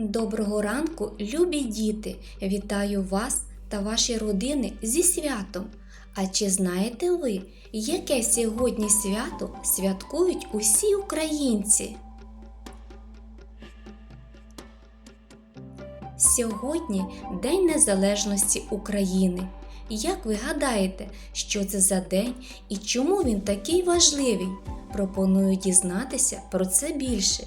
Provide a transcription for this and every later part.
Доброго ранку, любі діти! Вітаю вас та ваші родини зі святом. А чи знаєте ви, яке сьогодні свято святкують усі українці? Сьогодні День Незалежності України. Як ви гадаєте, що це за день і чому він такий важливий? Пропоную дізнатися про це більше.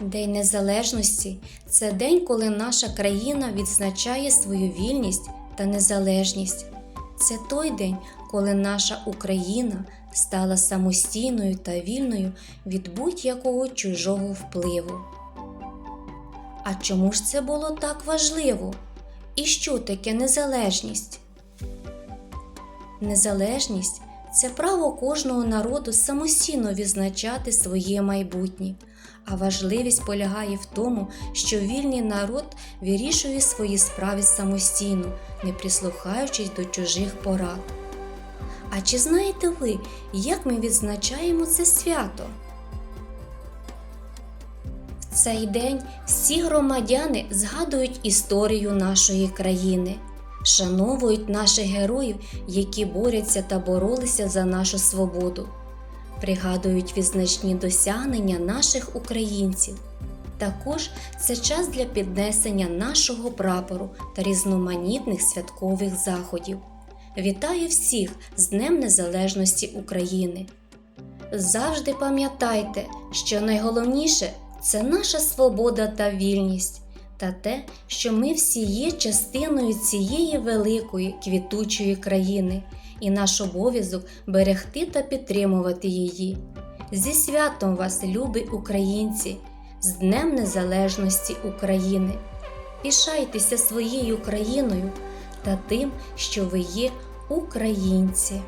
День Незалежності це день, коли наша країна відзначає свою вільність та незалежність. Це той день, коли наша Україна стала самостійною та вільною від будь-якого чужого впливу. А чому ж це було так важливо? І що таке незалежність? Незалежність це право кожного народу самостійно відзначати своє майбутнє. А важливість полягає в тому, що вільний народ вирішує свої справи самостійно, не прислухаючись до чужих порад. А чи знаєте ви, як ми відзначаємо це свято? В цей день всі громадяни згадують історію нашої країни, шановують наших героїв, які борються та боролися за нашу свободу, пригадують відзначні досягнення наших українців. Також це час для піднесення нашого прапору та різноманітних святкових заходів. Вітаю всіх з Днем Незалежності України! Завжди пам'ятайте, що найголовніше це наша свобода та вільність, та те, що ми всі є частиною цієї великої квітучої країни, і наш обов'язок берегти та підтримувати її. Зі святом вас, любі українці, з Днем Незалежності України! Пішайтеся своєю країною та тим, що ви є українці.